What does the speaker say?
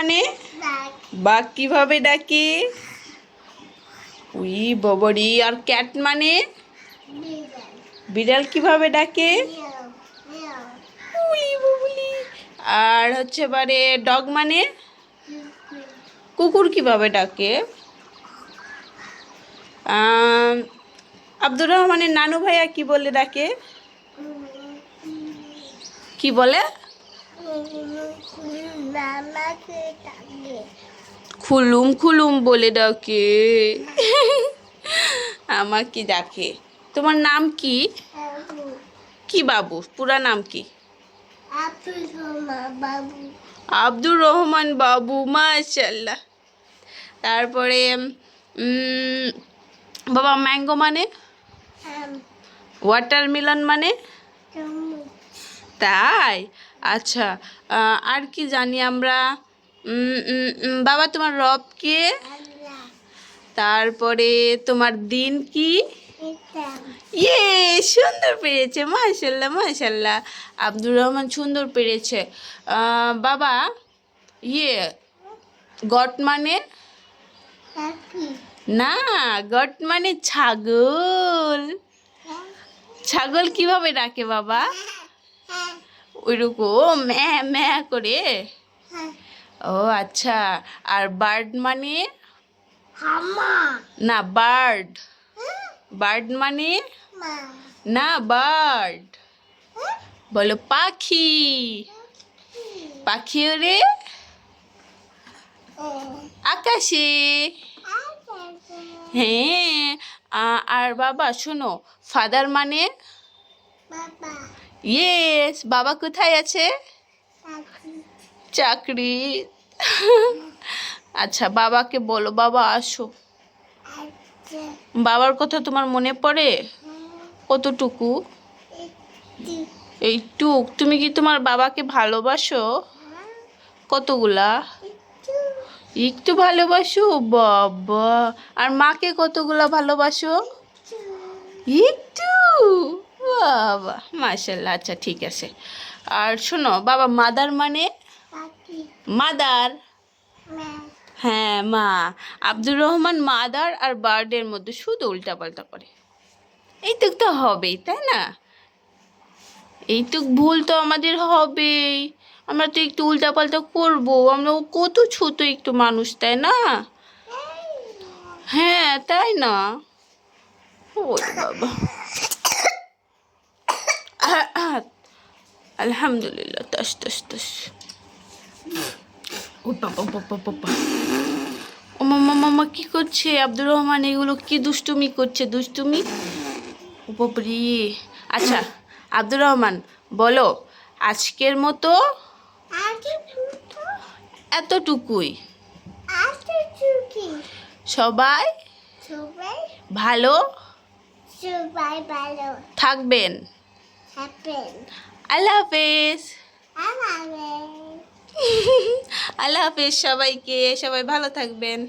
মানে? বাঘ কীভাবে ডাকে? উই ববরি আর ক্যাট মানে? বিড়াল। কীভাবে ডাকে? আর হচ্ছে বারে ডগ মানে? কুকুর কীভাবে ডাকে? আব্দুর রহমানের নানু ভাইয়া কি বলে ডাকে? কি বলে? খুলুম খুলুম বলে ডাকে। আমাকে ডাকে। তোমার নাম কি? কি বাবু? পুরা নাম কি? আব্দুর রহমান বাবু মাশাল্লাহ তারপরে বাবা ম্যাঙ্গো মানে? ওয়াটারমেলন মানে? তাই? আচ্ছা আর কি জানি আমরা বাবা তোমার রব কে? তারপরে তোমার দিন কি? ইয়ে সুন্দর পেরেছে, মাশাল্লাহ মাশাল্লাহ। আব্দুর রহমান সুন্দর পেরেছে। বাবা ইয়ে গট মানে? না, গট মানে ছাগল। ছাগল কীভাবে ডাকে বাবা? ওইরকম ম্যা ম্যা করে? ও আচ্ছা আর বার্ড মানে? না বার্ড। বার্ড মানে? না বার্ড। বলো পাখি। পাখি ওরে? আকাশে। হ্যাঁ আর বাবা শোনো ফাদার মানে? ইয়েস বাবা কোথায় আছে? চাকরি। আচ্ছা বাবাকে বলো বাবা আসো। বাবার কথা তোমার মনে পড়ে? কতটুকু? এইটুক। তুমি কি তোমার বাবাকে ভালোবাসো? কতগুলা? একটু। ভালোবাসো? বাবা। আর মাকে কতগুলা ভালোবাসো? একটু। বাবা মাশাল্লাহ আচ্ছা ঠিক আছে। আর শোনো বাবা মাদার মানে? মাদার হ্যাঁ মা। আব্দুর রহমান মাদার আর বার্ডের মধ্যে শুধু উল্টাপাল্টা করে। এইটুক তো হবেই তাই না? এইটুক ভুল তো আমাদের হবেই। আমরা তো একটু উল্টাপাল্টা করব। আমরা কত ছোট একটু মানুষ তাই না। হ্যাঁ তাই না? ওই বাবা। আলহামদুলিল্লাহ তাস তাস তাস। ও মামা মামা কি করছে? আব্দুর রহমান এগুলো কি দুষ্টুমি করছে? দুষ্টুমি? বাবারে আচ্ছা আব্দুর রহমান বলো আজকের মতো এতটুকুই। সবাই ভালো সবাই ভালো। থাকবেন। আল্লাহ হাফেজ আল্লাহ হাফেজ সবাইকে সবাই ভালো থাকবেন।